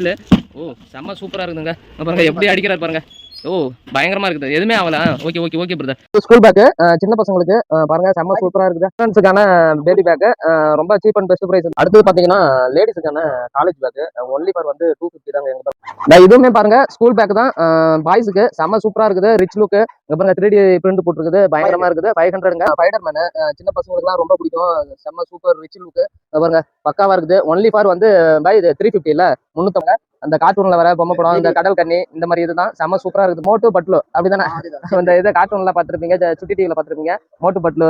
இல்ல. ஓ செம்ம சூப்பரா இருக்குதுங்க. இங்க பாருங்க எப்படி அடிக்கிறாரு பாருங்க. ஓ பயங்கரமா இருக்குது. எதுவுமே ஆகல. Okay okay okay brother school bag சின்ன பசங்களுக்கு பாருங்க செம்ம சூப்பரா இருக்குது. ஸ்டூடெண்ட்ஸுக்கான பேபி பேக்கு ரொம்ப சீப் அண்ட் பெஸ்ட் பிரைஸ் அடுத்தது பாத்தீங்கன்னா லேடிஸுக்கான காலேஜ் பேக்கு ஒன்லி ஃபார் வந்து டூ ஃபிஃப்டி தாங்க எங்க பாருங்க. இதுவுமே பாருங்க ஸ்கூல் பேக் தான். பாய்ஸுக்கு செம்ம சூப்பரா இருக்குது. ரிச் லுக்கு இங்க பாருங்க த்ரீ டி பிரிண்ட் போட்டுருக்குது. பயங்கரமா இருக்குது. ஃபைவ் ஹண்ட்ரடுங்க ஸ்பைடர் மேனு சின்ன பசங்களுக்குலாம் ரொம்ப பிடிக்கும். செம்ம சூப்பர் ரிச் லுக்கு பாருங்க பக்காவா இருக்குது. ஒன்லி ஃபார் வந்து பை இது த்ரீ இல்ல முன்னூத்தவங்க அந்த கார்ட்டூன்ல வர பொம்மை படம் இந்த கடல் கண்ணி இந்த மாதிரி இதுதான். செம்ம சூப்பரா இருக்குது. மோட்டு பட்லு அப்படிதானே? இந்த இதை கார்ட்டூன்ல பாத்திருப்பீங்க சுட்டி டிவில பாத்திருப்பீங்க மோட்டு பட்லு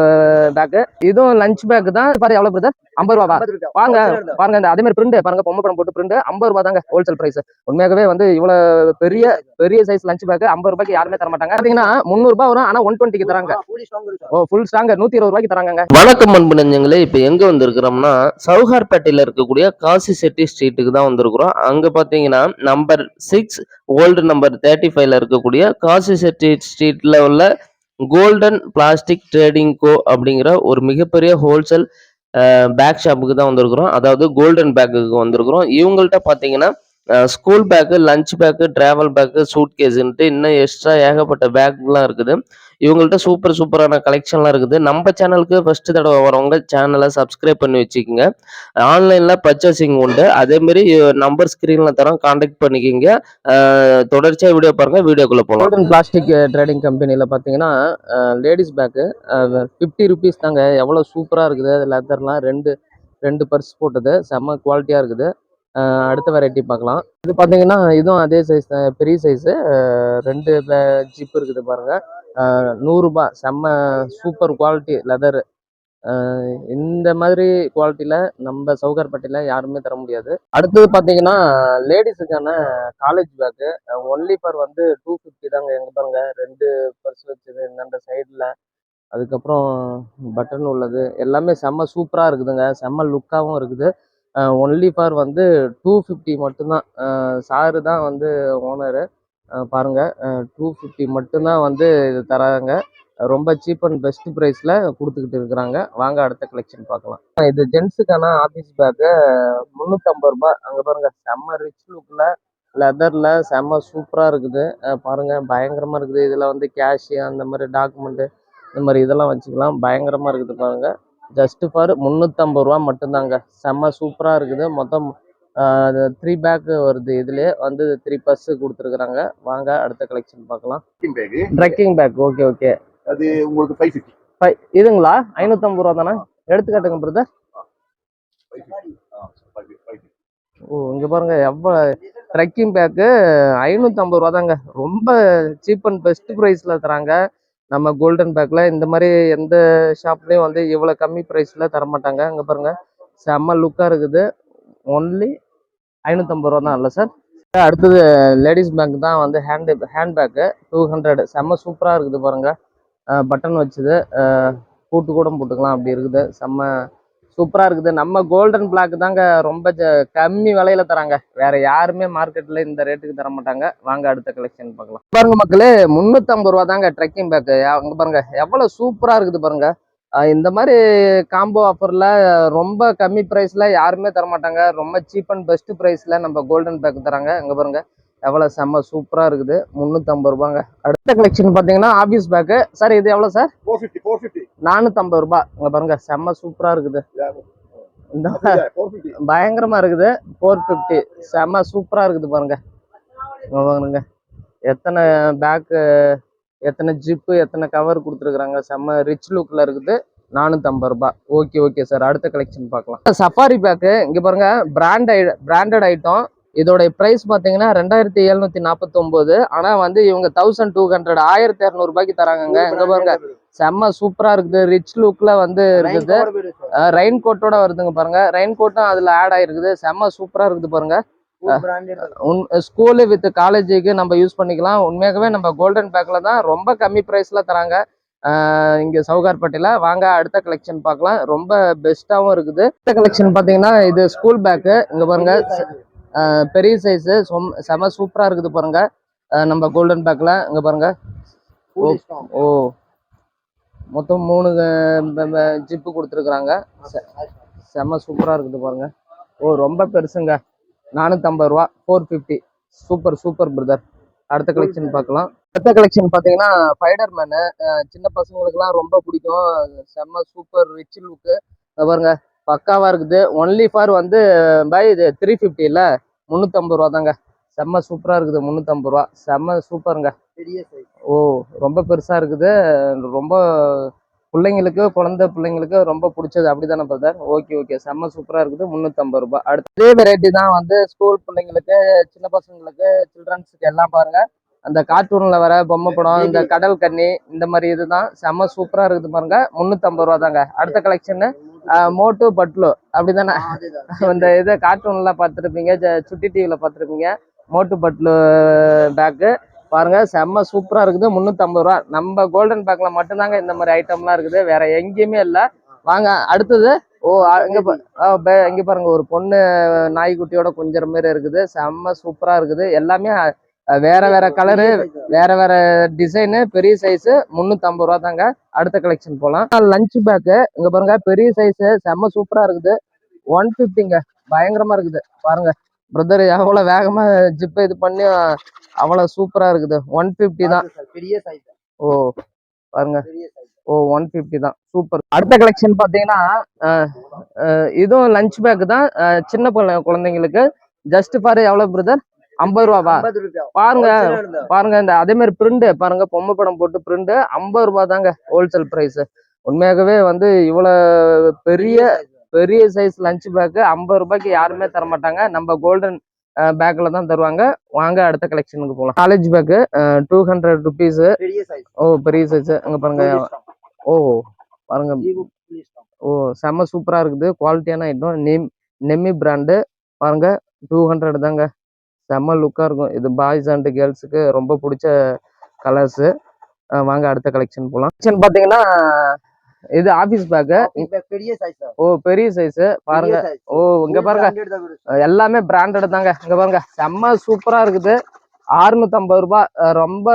பேக் இதுவும் லஞ்ச் பேக் தான். பாரு எவ்வளவு பிரதர் ஐம்பது ரூபாவா? வாங்க பாருங்க இந்த அதே மாதிரி பிரிண்ட் பாருங்க பொம்மை படம் போட்டு பிரிண்ட் ஐம்பது ரூபா தாங்க ஹோல்சேல் பிரைஸ் உண்மையாகவே வந்து இவ்வளவு பெரிய பெரிய சைஸ் லஞ்ச் பேக் ஐம்பது ரூபாய்க்கு யாருமே தர மாட்டாங்க. பாத்தீங்கன்னா முந்நூறு ரூபாய் வரும் ஆனா ஒன் டுவெண்ட்டிக்கு தராங்க. ஓ ஃபுல் ஸ்ட்ராங் நூத்தி இருபது ரூபாய்க்கு தராங்க வணக்கம் அன்பு நெஞ்சங்களே இப்போ எங்க வந்திருக்கிறோம்னா சவுகார்பேட்டையில இருக்கக்கூடிய காசி செட்டி ஸ்ட்ரீட்டுக்கு தான் வந்திருக்கிறோம். அங்க பாத்தீங்கன்னா number six old number thirty ஃபைவ்ல இருக்கக்கூடிய காசி செட்டி ஸ்ட்ரீட்ல உள்ள கோல்டன் பிளாஸ்டிக் ட்ரேடிங் கோ அப்படிங்கிற ஒரு மிகப்பெரிய ஹோல்சேல் பேக் ஷாப்புக்கு தான் வந்திருக்கிறோம். அதாவது கோல்டன் பேக்குக்கு வந்திருக்கிறோம். இவங்கள்ட்ட பார்த்தீங்கன்னா school bag lunch bag travel bag suit கேஸுன்ட்டு இன்னும் எக்ஸ்ட்ரா ஏகப்பட்ட பேக்லாம் இருக்குது. இவங்கள்ட்ட சூப்பர் சூப்பரான கலெக்ஷன்லாம் இருக்குது. நம்ம சேனலுக்கு ஃபஸ்ட்டு தடவை வரவங்க சேனலை சப்ஸ்கிரைப் பண்ணி வச்சுக்கோங்க. ஆன்லைனில் பர்ச்சேசிங் உண்டு. அதேமாரி நம்பர் ஸ்க்ரீனில் தரோம் காண்டாக்ட் பண்ணிக்கிங்க. தொடர்ச்சியாக வீடியோ பாருங்கள் வீடியோக்குள்ளே போகலாம் பிளாஸ்டிக் ட்ரேடிங் கம்பெனியில் பார்த்தீங்கன்னா லேடிஸ் பேக்கு ஃபிஃப்டி ருபீஸ் தாங்க. எவ்வளோ சூப்பராக இருக்குது லெதர்லாம் ரெண்டு ரெண்டு பர்ஸ் போட்டது. செம்ம குவாலிட்டியாக இருக்குது. அடுத்த வெரைட்டி பார்க்கலாம். இது பார்த்தீங்கன்னா இதுவும் அதே சைஸ் தான். பெரிய சைஸு ரெண்டு ஜிப் இருக்குது பாருங்கள் நூறுரூபா செம்ம சூப்பர் குவாலிட்டி லெதரு இந்த மாதிரி குவாலிட்டியில் நம்ம சவுகார்பேட்டையில் யாருமே தர முடியாது. அடுத்தது பார்த்தீங்கன்னா லேடிஸுக்கான காலேஜ் பேக்கு ஒன்லி பர் வந்து டூ ஃபிஃப்டி தாங்க. எங்க பாருங்க ரெண்டு பர்ஸ் வச்சது இந்தாண்ட சைடில் அதுக்கப்புறம் பட்டன் உள்ளது. எல்லாமே செம்ம சூப்பராக இருக்குதுங்க. செம்ம லுக்காகவும் இருக்குது. ஒன்லி ஃபார் வந்து டூ ஃபிஃப்டி மட்டும்தான். சாரு தான் வந்து ஓனரு பாருங்க. டூ ஃபிஃப்டி மட்டும்தான் வந்து இது தராங்க. ரொம்ப சீப் அண்ட் பெஸ்ட் ப்ரைஸில் கொடுத்துக்கிட்டு இருக்கிறாங்க. வாங்க அடுத்த கலெக்ஷன் பார்க்கலாம். இது ஜென்ஸுக்கான ஆஃபீஸ் பேக்கு முந்நூற்றம்பது ரூபாய். அங்கே பாருங்க செம்ம ரிச் லுக்கில் லெதரில் செம்ம சூப்பராக இருக்குது. பாருங்கள் பாருங்க பயங்கரமாக இருக்குது. இதில் வந்து கேஷு அந்த மாதிரி டாக்குமெண்ட்டு இந்த மாதிரி இதெல்லாம் வச்சுக்கலாம். பயங்கரமாக இருக்குது பாருங்க. ஜஸ்ட் ஃபார் முந்நூற்றம்பது ரூபா மட்டும்தாங்க. செம்ம சூப்பராக இருக்குது. மொத்தம் த்ரீ பேக் வருது. இதுலேயே வந்து த்ரீ பர்ஸ் கொடுத்துருக்குறாங்க. வாங்க அடுத்த கலெக்ஷன் பார்க்கலாம். ட்ரெக்கிங் பேக் ஓகே ஓகே அது உங்களுக்கு ஃபைவ் ஃபிஃப்டி இதுங்களா? ஐநூற்றம்பது ரூபா தானே? எடுத்துக்காட்டுங்க பிரதர் ஓ இங்கே பாருங்க எவ்வளோ ட்ரெக்கிங் பேக்கு ஐநூற்றம்பது ரூபா தாங்க. ரொம்ப சீப் அண்ட் பெஸ்ட் ப்ரைஸில் தராங்க. நம்ம கோல்டன் பேக்கில் இந்த மாதிரி எந்த ஷாப்லேயும் வந்து இவ்வளோ கம்மி ப்ரைஸில் தர மாட்டாங்க இங்கே பாருங்க செம்ம லுக்காக இருக்குது. ஒன்லி ஐநூற்றம்பது ரூபா தான் இல்லை சார் அடுத்தது லேடிஸ் பேக் தான் வந்து hand hand bag two hundred செம்ம சூப்பராக இருக்குது பாருங்கள் பட்டன் வச்சுது. பூட்டு கூட போட்டுக்கலாம். அப்படி இருக்குது. செம்ம சூப்பராக இருக்குது. நம்ம கோல்டன் பிளாக் தாங்க ரொம்ப ஜ- கம்மி விலையில தராங்க. வேற யாருமே மார்க்கெட்டில் இந்த ரேட்டுக்கு தர மாட்டாங்க. வாங்க அடுத்த கலெக்ஷன் பார்க்கலாம். பாருங்க மக்களே முந்நூற்றம்பது ரூபா தாங்க ட்ரெக்கிங் பேக்கு அங்கே பாருங்க எவ்வளோ சூப்பராக இருக்குது பாருங்க. இந்த மாதிரி காம்போ ஆஃபரில் ரொம்ப கம்மி ப்ரைஸில் யாருமே தர மாட்டாங்க. ரொம்ப சீப் அண்ட் பெஸ்ட் ப்ரைஸில் நம்ம கோல்டன் பேக் தராங்க. இங்கே பாருங்க எவ்வளோ செம்ம சூப்பராக இருக்குது. முந்நூற்றம்பது ரூபாங்க. அடுத்த கலெக்ஷன் பார்த்தீங்கன்னா ஆஃபீஸ் பேக்கு சார் இது எவ்வளோ sir four fifty four fifty நானூற்றம்பது ரூபாய். இங்கே பாருங்க செம்ம சூப்பராக இருக்குது. இந்த பயங்கரமாக பயங்கரமா இருக்குது. ஃபோர் ஃபிஃப்டி செம்ம சூப்பரா இருக்குது பாருங்க. பாருங்க. எத்தனை பேக்கு எத்தனை ஜிப்பு எத்தனை கவர் கொடுத்துருக்குறாங்க. செம்ம ரிச் லுக்ல இருக்குது. நானூற்றம்பது ரூபாய். ஓகே ஓகே சார் அடுத்த கலெக்ஷன் பார்க்கலாம். சஃபாரி பேக்கு இங்க பாருங்க பிராண்ட் பிராண்டட் ஐட்டம் இதோடைய ப்ரைஸ் பார்த்தீங்கன்னா ரெண்டாயிரத்தி எழுநூத்தி நாற்பத்தொம்போது ஆனால் வந்து இவங்க தௌசண்ட் டூ ஹண்ட்ரட் ஆயிரத்தி இரநூறுபாய்க்கு தராங்கங்க. இங்க பாருங்க. செம்ம சூப்பரா இருக்குது. ரிச் லுக்ல வந்து இருக்குது. ரெயின் கோட்டோட வருதுங்க பாருங்க. ரெயின் கோட்டும் அதுல ஆட் ஆயிருக்குது. செம்ம சூப்பரா இருக்குது பாருங்க. ஸ்கூலு வித் காலேஜுக்கு நம்ம யூஸ் பண்ணிக்கலாம். உண்மையாகவே நம்ம கோல்டன் பேக்ல தான் ரொம்ப கம்மி ப்ரைஸ்ல தராங்க. இங்க சவுகார்பேட்டையில. வாங்க அடுத்த கலெக்ஷன் பார்க்கலாம். ரொம்ப பெஸ்ட்டாகவும் இருக்குது. அடுத்த கலெக்ஷன் பார்த்தீங்கன்னா இது ஸ்கூல் பேக்கு இங்க பாருங்க. பெரிய சைஸ் செம சூப்பரா இருக்குது பாருங்க. நம்ம கோல்டன் பேக்ல இங்க பாருங்க. ஓ. மொத்தம் மூணு ஜிப்பு கொடுத்துருக்குறாங்க. செம்ம சூப்பராக இருக்குது பாருங்க. ஓ ரொம்ப பெருசுங்க. நானூற்றம்பது ரூபா four fifty super super brother அடுத்த கலெக்ஷன் பார்க்கலாம். அடுத்த கலெக்ஷன் பார்த்தீங்கன்னா ஃபைடர் மேனு சின்ன பசங்களுக்குலாம் ரொம்ப பிடிக்கும். செம்ம சூப்பர் ரிச் லுக்கு பாருங்க. பக்காவாக இருக்குது. ஒன்லி ஃபார் வந்து பை இது த்ரீ ஃபிஃப்டியில் முந்நூற்றம்பது ரூபா தாங்க செம்ம சூப்பராக இருக்குது முந்நூற்றம்பது ரூபா. செம்ம சூப்பருங்க பெரிய சைஸ் ஓ ரொம்ப பெருசாக இருக்குது. ரொம்ப பிள்ளைங்களுக்கு குழந்தை பிள்ளைங்களுக்கு ரொம்ப பிடிச்சது அப்படிதானே பிரதர் ஓகே ஓகே செம்ம சூப்பராக இருக்குது. முந்நூற்றம்பது ரூபாய். அடுத்த வெரைட்டி தான் வந்து ஸ்கூல் பிள்ளைங்களுக்கு சின்ன பசங்களுக்கு சில்ட்ரன்ஸுக்கு எல்லாம் பாருங்க. அந்த கார்ட்டூனில் வர பொம்மை படம் இந்த கடல் கன்னி இந்த மாதிரி இதுதான். செம்ம சூப்பராக இருக்குது பாருங்க. முந்நூற்றம்பது ரூபா தாங்க. அடுத்த கலெக்ஷனு மோட்டு பட்லு. அப்படிதானே? இந்த இது கார்ட்டூன்லாம் பார்த்துருப்பீங்க. சுட்டி டிவியில் பார்த்துருப்பீங்க. மோட்டு பட்லு பேக்கு பாருங்க செம்ம சூப்பரா இருக்குது. முந்நூற்றம்பது ரூபா. நம்ம கோல்டன் பேக்ல மட்டும்தாங்க இந்த மாதிரி ஐட்டம்லாம் இருக்குது. வேற எங்கேயுமே இல்லை. வாங்க அடுத்தது. ஓ இங்கே இங்கே பா- பாருங்க ஒரு பொண்ணு நாய்க்குட்டியோட கொஞ்சம் மாதிரி இருக்குது. செம்ம சூப்பரா இருக்குது. எல்லாமே வேற வேற கலரு வேற வேற டிசைனு பெரிய சைஸு முந்நூற்றம்பது ரூபா தாங்க. அடுத்த கலெக்ஷன் போகலாம் லஞ்ச் பேக்கு இங்க பாருங்க பெரிய சைஸு செம்ம சூப்பரா இருக்குது. ஒன் ஃபிஃப்டிங்க பயங்கரமா இருக்குது. பாருங்க. பிரதர் எவ்வளோ வேகமா ஜிப் இது பண்ணி அவ்வளோ சூப்பரா இருக்குது. ஒன் ஃபிஃப்டி தான். பெரிய சைஸ் ஓ பாருங்க. ஓ ஒன் ஃபிஃப்டி தான். சூப்பர் அடுத்த கலெக்ஷன் பார்த்தீங்கன்னா இதுவும் லஞ்ச் பேக் தான். சின்ன குழ- குழந்தைங்களுக்கு. ஜஸ்ட் ஃபார் எவ்வளோ பிரதர் ஐம்பது ரூபாவா? பாருங்க பாருங்க இந்த அதே மாதிரி பிரிண்ட் பாருங்க பொம்மை படம் போட்டு பிரிண்ட் ஐம்பது ரூபாய் தாங்க ஹோல்சேல் பிரைஸ் உண்மையாகவே வந்து இவ்வளவு பெரிய பெரிய சைஸ் லஞ்ச் பேக்கு ஐம்பது ரூபாய்க்கு யாருமே தர மாட்டாங்க நம்ம கோல்டன் பேக்கில் தான் தருவாங்க. வாங்க அடுத்த கலெக்ஷனுக்கு போகலாம் college bag two hundred rupees ஓ பெரிய சைஸ் அங்கே பாருங்க. ஓ பாருங்க. ஓ செம்ம சூப்பராக இருக்குது. குவாலிட்டியான ஐட்டம் நெம் நெம்மி பிராண்டு பாருங்க. டூ ஹண்ட்ரட் தாங்க. செம்ம லுக்காக இருக்கும். இது பாய்ஸ் அண்ட் கேர்ள்ஸுக்கு ரொம்ப பிடிச்ச கலர்ஸு வாங்க அடுத்த கலெக்ஷன் போகலாம் கலெக்ஷன் பார்த்தீங்கன்னா இது ஆஃபீஸ் பேக்கு பெரிய சைஸ் ஓ பெரிய சைஸு பாருங்க. ஓ இங்க பாருங்க. எல்லாமே பிராண்டட் தாங்க. இங்க பாருங்க. செம்ம சூப்பரா இருக்குது. 650 ரூபாய் ரொம்ப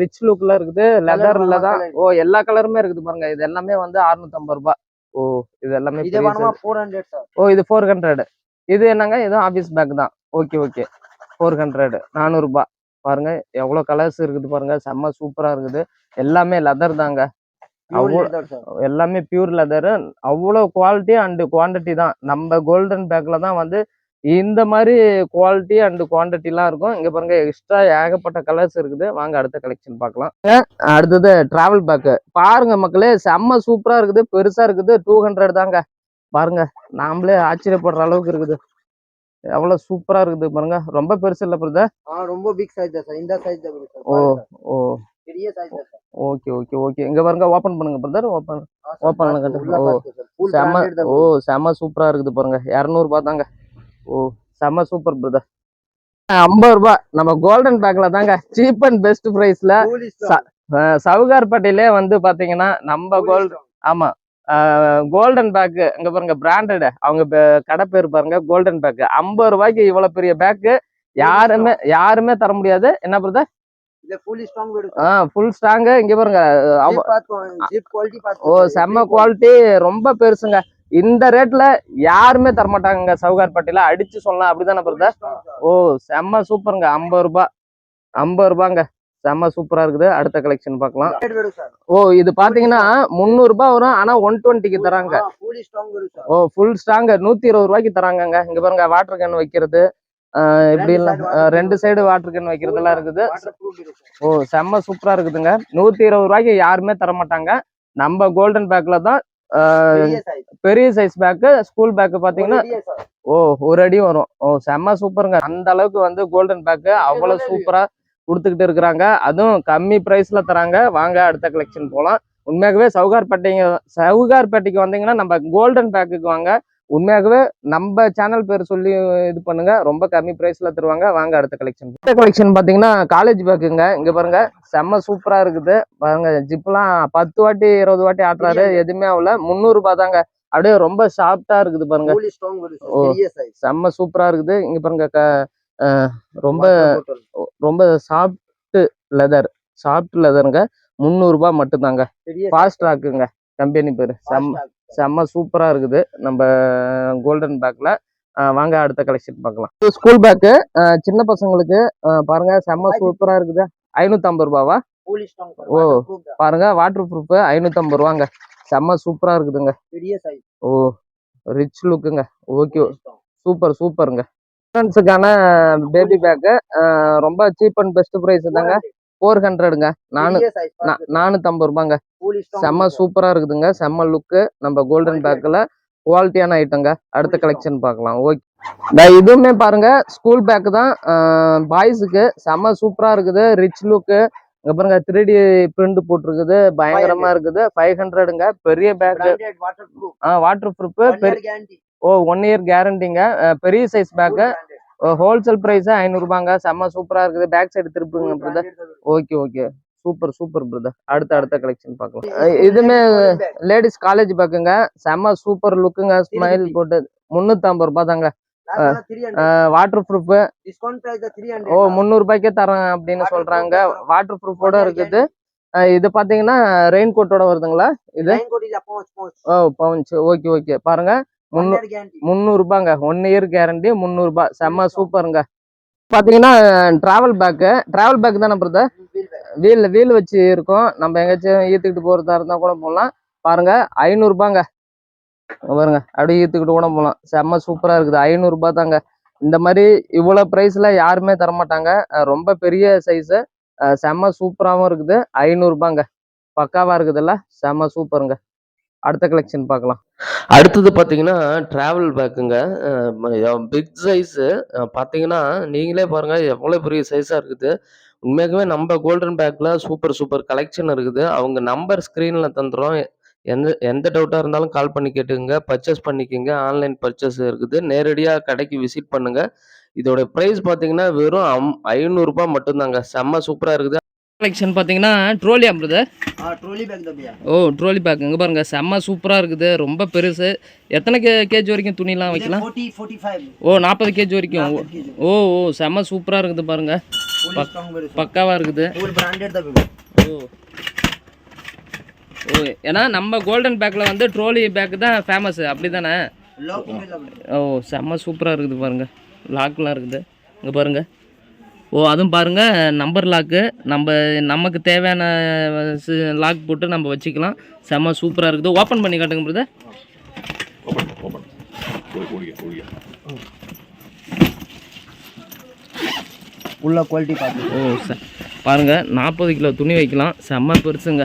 ரிச் லுக்ல இருக்குது. லெதர்ல தான். ஓ எல்லா கலருமே இருக்குது பாருங்க. இது எல்லாமே வந்து 650 ரூபாய் ஓ இது எல்லாமே ஓ இது ஃபோர் ஹண்ட்ரட் இது என்னங்க? இது ஆஃபீஸ் பேக் தான். ஓகே ஓகே ஃபோர் ஹண்ட்ரட் நானூறுபா பாருங்க. எவ்வளோ கலர்ஸ் இருக்குது பாருங்க. செம்ம சூப்பரா இருக்குது. எல்லாமே லெதர் தாங்க. அவ்வளோ எல்லாமே பியூர் லெதரு அவ்வளோ குவாலிட்டி அண்டு குவாண்டிட்டி தான். நம்ம கோல்டன் பேக்கில் தான் வந்து இந்த மாதிரி குவாலிட்டி அண்டு குவாண்டிட்டிலாம் இருக்கும். இங்கே பாருங்க எக்ஸ்ட்ரா ஏகப்பட்ட கலர்ஸ் இருக்குது. வாங்க அடுத்த கலெக்ஷன் பார்க்கலாம். அடுத்தது டிராவல் பேக்கு பாருங்க மக்களே செம்ம சூப்பராக இருக்குது. பெருசாக இருக்குது. டூ ஹண்ட்ரட் தாங்க. பாருங்க நாமளே ஆச்சரியப்படுற அளவுக்கு இருக்குது. எவ்வளோ சூப்பராக இருக்குது பாருங்க. ரொம்ப பெருசு இல்லை பிரதர் ரொம்ப பிக் சைஸ் தான் சார் இந்த சைஸ் தான் ஓ ஓ. பெரிய சைஸ் ஓகே ஓகே ஓகே இங்கே பாருங்க ஓப்பன் பண்ணுங்க பிரதர் Open பண்ணல கட்டு. ஓ, செம ஓ செம சூப்பரா இருக்குது பாருங்க. இரநூறுபா தாங்க. ஓ செம சூப்பர் பிரதர் ஐம்பது ரூபாய். நம்ம கோல்டன் பேக்ல தாங்க. சீப் அண்ட் பெஸ்ட் ப்ரைஸ்ல சவுகார்பேட்டையிலே வந்து பாத்தீங்கன்னா நம்ம கோல்ட் ஆமா. கோல்டன் பேக்கு இங்க பாருங்க பிராண்டட் அவங்க கடை பேர் பாருங்க கோல்டன் பேக்கு ஐம்பது ரூபாய்க்கு இவ்வளவு பெரிய பேக்கு யாருமே யாருமே தர முடியாது. என்ன பிரதர் ஆ ஃபுல் ஸ்ட்ராங்கு இங்க பாருங்க ஓ செம்ம குவாலிட்டி ரொம்ப பெருசுங்க. இந்த ரேட்ல யாருமே தரமாட்டாங்க சவுகார்பேட்டையில அடிச்சு சொல்லலாம் அப்படிதானே பிரதர்? ஓ செம்ம சூப்பருங்க ஐம்பது ரூபாய் ஐம்பது ரூபாங்க. செம்ம சூப்பரா இருக்குது. அடுத்த கலெக்ஷன் பார்க்கலாம். சார். ஓ இது பாத்தீங்கன்னா முந்நூறு ரூபாய் வரும் ஆனா ஒன் டுவெண்ட்டிக்கு தராங்க. ஓ ஃபுல் ஸ்ட்ராங் நூத்தி இருபது ரூபாய்க்கு தராங்கங்க. இங்க பாருங்க வாட்டர் கேன் வைக்கிறது. இப்படி ரெண்டு சைடு வாட்டர் கேன் வைக்கிறதெல்லாம் இருக்குது. ஓ செம்ம சூப்பரா இருக்குதுங்க. நூத்தி இருபது ரூபாய்க்கு யாருமே தர மாட்டாங்க. நம்ம கோல்டன் பேக்ல தான் பெரிய சைஸ் பேக்கு ஸ்கூல் பேக்கு பாத்தீங்கன்னா ஓ ஒரு அடி வரும். ஓ செம்ம சூப்பருங்க அந்த அளவுக்கு வந்து கோல்டன் பேக்கு அவ்வளவு சூப்பரா கொடுத்துக்கிட்டு இருக்கிறாங்க. அதுவும் கம்மி பிரைஸ்ல தராங்க. வாங்க அடுத்த கலெக்ஷன் போலாம். உண்மையாகவே சவுகார்பேட்டைங்க சவுகார்பேட்டைக்கு வந்தீங்கன்னா நம்ம கோல்டன் பேக்குக்கு வாங்க. உண்மையாகவே நம்ம சேனல் பேர் சொல்லி இது பண்ணுங்க. ரொம்ப கம்மி பிரைஸ்ல தருவாங்க. வாங்க அடுத்த கலெக்ஷன் அடுத்த கலெக்ஷன் பாத்தீங்கன்னா காலேஜ் பேக்குங்க இங்க பாருங்க செம்ம சூப்பரா இருக்குது. பாருங்க ஜிப்லாம் பத்து வாட்டி இருபது வாட்டி ஆட்டுறாரு. எதுவுமே ஆகல. முந்நூறு தாங்க. அப்படியே ரொம்ப சாஃப்டா இருக்குது பாருங்க. செம்ம சூப்பரா இருக்குது. இங்க பாருங்க ரொம்ப ரொம்ப சாஃப்ட் லெதர் சாஃப்ட் லெதருங்க முந்நூறுபா மட்டும்தாங்க. ஃபாஸ்ட் ட்ராக்குங்க கம்பெனி பேர். செம்ம செம்ம சூப்பரா இருக்குது. நம்ம கோல்டன் பேக்ல வாங்க அடுத்த கலெக்ஷன் பார்க்கலாம். ஸ்கூல் பேக்கு சின்ன பசங்களுக்கு பாருங்க செம்ம சூப்பரா இருக்குது. ஐநூத்தம்பது ரூபாவா? தான். பாருங்க வாட்டர் ப்ரூஃப் ஐநூத்தம்பது ரூபாங்க. செம்ம சூப்பரா இருக்குதுங்க. ஓ ரிச் லுக்குங்க ஓகே. சூப்பர் சூப்பருங்க ஸ்டூடெண்ட்ஸுக்கான பேபி பேக்கு ரொம்ப சீப் அண்ட் பெஸ்ட் ப்ரைஸ் தாங்க ஃபோர் ஹண்ட்ரடுங்க நானு. நானூத்தம்பது ரூபாங்க. செம்ம. சூப்பரா இருக்குதுங்க. செம்ம லுக்கு நம்ம கோல்டன் பேக்கில் குவாலிட்டியான ஐட்டங்க அடுத்த கலெக்ஷன் பார்க்கலாம் ஓகே இதுவுமே பாருங்க. ஸ்கூல் பேக் தான். பாய்ஸுக்கு செம்ம சூப்பரா இருக்குது. ரிச் லுக்கு இங்க பாருங்க த்ரீ டி பிரிண்ட் போட்டிருக்குது. பயங்கரமா இருக்குது. ஃபைவ் ஹண்ட்ரடுங்க பெரிய பேக். Water proof. ஓ ஒன் இயர் கேரண்டிங்க பெரிய சைஸ் பேக்கு. ஹோல்சேல் ப்ரைஸ் ஐநூறுபாங்க செம்ம சூப்பரா இருக்குது. Back side திருப்புங்க brother. Okay okay super super brother அடுத்த அடுத்த கலெக்ஷன் பார்க்கலாம். இதுமே. லேடிஸ் காலேஜ் பேக்குங்க செம்ம சூப்பர் லுக்குங்க ஸ்மைல். போட்டு முந்நூற்றம்பது ரூபாய் தாங்க Last one 300. Water proof Discount price தான் 300. ஓ முந்நூறுபாய்க்கே தரேன் அப்படின்னு சொல்றாங்க. வாட்டர் ப்ரூஃபோட இருக்குது. இது பாத்தீங்கன்னா ரெயின் கோட்டோட வருதுங்களா? இது. ஓ பவுன்ஸ் ஓகே ஓகே பாருங்க. One முந்நூ year guarantee. முந்நூறுபாங்க. ஒன் இயர் கேரண்டி முந்நூறுபா. செம்ம சூப்பருங்க. பாத்தீங்கன்னா டிராவல் பேக்கு டிராவல் பேக் தானே பிரதர். வீல் வீல் வச்சு இருக்கும். நம்ம எங்கேயாச்சும் ஈத்துக்கிட்டு போறதா இருந்தா கூட போகலாம் பாருங்க ஐநூறுபாங்க. பாருங்க அப்படியே ஈத்துக்கிட்டு கூட போகலாம் செம்ம சூப்பரா இருக்குது. ஐநூறுபா தாங்க. இந்த மாதிரி இவ்வளோ ப்ரைஸ்ல யாருமே தரமாட்டாங்க. ரொம்ப பெரிய சைஸு செம்ம சூப்பராகவும் இருக்குது. ஐநூறுபாங்க. பக்காவா இருக்குதுல்ல? செம்ம சூப்பருங்க. அடுத்த கலெக்ஷன் பார்க்கலாம். அடுத்தது பார்த்தீங்கன்னா ட்ராவல் பேக்குங்க பிக் சைஸு பார்த்தீங்கன்னா நீங்களே பாருங்கள் எவ்வளோ பெரிய சைஸாக இருக்குது. உண்மையாகவே நம்ம கோல்டன் பேக்கில் சூப்பர் சூப்பர் கலெக்ஷன் இருக்குது. அவங்க நம்பர் ஸ்க்ரீனில் தந்துடும் எந்த எந்த டவுட்டாக இருந்தாலும் கால் பண்ணி கேட்டுக்கோங்க. பர்ச்சேஸ் பண்ணிக்கோங்க. ஆன்லைன் பர்ச்சேஸ் இருக்குது. நேரடியாக கடைக்கு விசிட் பண்ணுங்கள் இதோட ப்ரைஸ் பார்த்தீங்கன்னா வெறும் அம் ஐநூறுரூபா மட்டும்தாங்க. செம்ம சூப்பராக இருக்குது. கலெக்ஷன் பார்த்தீங்கன்னா ட்ரோலியா பிரதர் தான் பையா. ஓ ட்ரோலி பேக் இங்கே பாருங்க செம்ம சூப்பராக இருக்குது. ரொம்ப பெருசு. எத்தனை கே கேஜி வரைக்கும் துணிலாம் வைக்கலாம்? 40, 45. ஓ நாற்பது கேஜி வரைக்கும். ஓ- 40 kg. ஓ செம்ம சூப்பராக இருக்குது பாருங்க. Full strong very strong. பக்காவாக இருக்குது. ஓ. ஓ ஏன்னா நம்ம கோல்டன் பேக்கில் வந்து ட்ரோலி பேக் தான் ஃபேமஸ் அப்படி தானே. ஓ செம்ம சூப்பராக இருக்குது பாருங்க. லாக்லாம் இருக்குது. இங்கே பாருங்க. ஓ அதுவும் பாருங்க நம்பர் லாக்கு நம்ம நமக்கு தேவையான லாக் போட்டு நம்ம வச்சுக்கலாம். செம்ம சூப்பராக இருக்குது. ஓப்பன் பண்ணி காட்டுங்க பிரதர் உள்ள குவாலிட்டி பார்த்து. ஓ ச பாருங்க நாற்பது கிலோ துணி வைக்கலாம். செம்ம பெருசுங்க.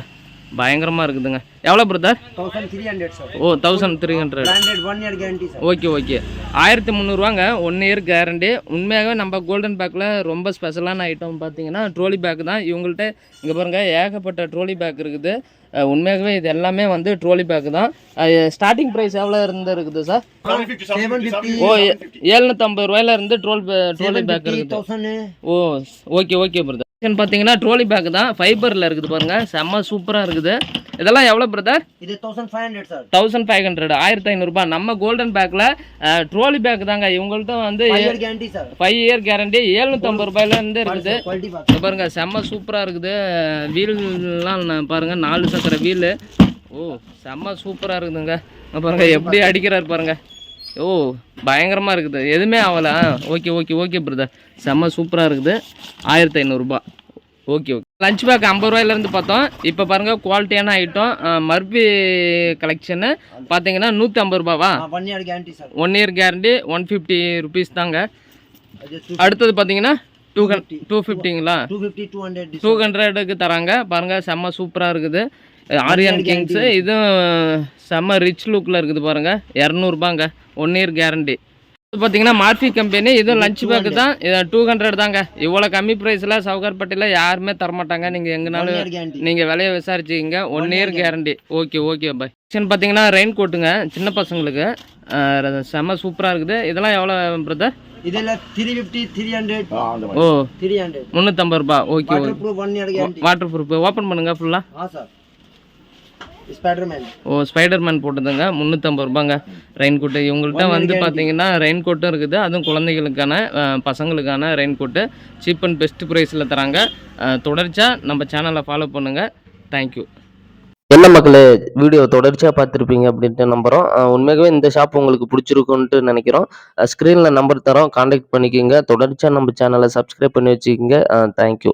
பயங்கரமாக இருக்குதுங்க. எவ்வளோ brother thousand three hundred sir ஓ thousand three hundred branded one year guarantee sir okay okay ஆயிரத்தி முந்நூறுவாங்க ஒன் இயர் கேரண்டி உண்மையாகவே நம்ம கோல்டன் பேக்கில் ரொம்ப ஸ்பெஷலான ஐட்டம் பார்த்தீங்கன்னா ட்ரோலி பேக் தான். இவங்கள்ட்ட இங்கே பாருங்கள் ஏகப்பட்ட ட்ரோலி பேக் இருக்குது. உண்மையாகவே இது எல்லாமே வந்து ட்ரோலி பேக் தான். ஸ்டார்டிங் ப்ரைஸ் எவ்வளோ இருந்து இருக்குது சார் ஓ எழுநூற்றம்பது ரூபாயில இருந்து ட்ரோல் ட்ரோலி பேக் இருக்குது. ஓ ஓகே ஓகே பிரதர் பார்த்தீங்கன்னா ட்ரோலி பேக் தான். ஃபைபரில் இருக்குது பாருங்க. செம்ம சூப்பராக இருக்குது. இதெல்லாம் எவ்வளோ பிரதர் இது thousand five hundred sir thousand five hundred ஆயிரத்தி ஐநூறுரூபா நம்ம கோல்டன் பேக்கில் ட்ரோலி பேக் தாங்க. இவங்கள்ட்ட வந்து guarantee sir five year guarantee எழுநூற்றம்பது ரூபாயிலேருந்து இருக்குது. பாருங்க செம்ம சூப்பராக இருக்குது. வீல்லாம் பாருங்க நாலு சக்கர வீலு. ஓ செம்ம சூப்பராக இருக்குதுங்க. பாருங்க எப்படி அடிக்கிறாரு பாருங்க. ஓ பயங்கரமாக இருக்குது. எதுவுமே ஆகலை. ஓகே ஓகே ஓகே பிரதர் செம்ம சூப்பராக இருக்குது. ஆயிரத்தி ஐநூறுரூபா ஓகே ஓகே லஞ்ச் பேக் ஐம்பது ரூபாயிலேருந்து பார்த்தோம். இப்போ பாருங்கள் குவாலிட்டியான ஐட்டம் மர்பி கலெக்ஷனு பார்த்தீங்கன்னா நூற்றி ஐம்பது ரூபாவா one year guarantee sir one year guarantee one fifty rupees தாங்க. அடுத்தது பார்த்தீங்கன்னா டூ ஹன் two ஃபிஃப்டிங்களா two fifty two hundred two ஹண்ட்ரடுக்கு தராங்க. பாருங்கள் செம்ம சூப்பராக இருக்குது. ஆரியன் கிங்ஸு இதுவும் செம்ம ரிச் லுக்கில் இருக்குது பாருங்கள் இரநூறுபாங்க. ஒன் இயர் கேரண்டி பார்த்தீங்கன்னா மார்பி கம்பெனி இதுவும் லஞ்ச் பேக் தான். இது டூ ஹண்ட்ரட் தாங்க. இவ்வளோ கம்மி ப்ரைஸில் சவுகார்பட்டியில் யாருமே தரமாட்டாங்க. நீங்கள் எங்கனாலும் நீங்கள் விலையை விசாரிச்சிக்கிங்க. One year guarantee okay okay boy option பார்த்தீங்கன்னா ரெயின் கோட்டுங்க சின்ன பசங்களுக்கு. செம சூப்பராக இருக்குது. இதெல்லாம் எவ்வளோ பிரதர் இதெல்லாம் த்ரீ ஃபிஃப்டி த்ரீ ஹண்ட்ரட் ஓ. த்ரீ முந்நூற்றம்பது ரூபாய் ஓகே வாட்டர் ப்ரூஃப் ஓப்பன் பண்ணுங்கள் ஃபுல்லாக ஸ்பைடர்மேன் ஓ ஸ்பைடர்மேன் போட்டதுங்க. முந்நூற்றம்பது ரூபாங்க. ரெயின் ரெயின்கோட்டு இவங்கள்ட்ட வந்து பார்த்தீங்கன்னா ரெயின் கோட்டும் இருக்குது. அதுவும் குழந்தைகளுக்கான பசங்களுக்கான rain coat cheap and best ப்ரைஸில் தராங்க. தொடர்ச்சியாக நம்ம சேனலை ஃபாலோ பண்ணுங்கள் தேங்க்யூ என்ன மக்களே வீடியோ தொடர்ச்சியாக பார்த்துருப்பீங்க அப்படின்ட்டு நம்புகிறோம் உண்மையாகவே இந்த ஷாப் உங்களுக்கு பிடிச்சிருக்குன்ட்டு நினைக்கிறோம். ஸ்க்ரீனில் நம்பர் தரோம். காண்டாக்ட் பண்ணிக்கோங்க. தொடர்ச்சியாக நம்ம சேனலை சப்ஸ்கிரைப் பண்ணி வச்சுக்கோங்க. தேங்க்யூ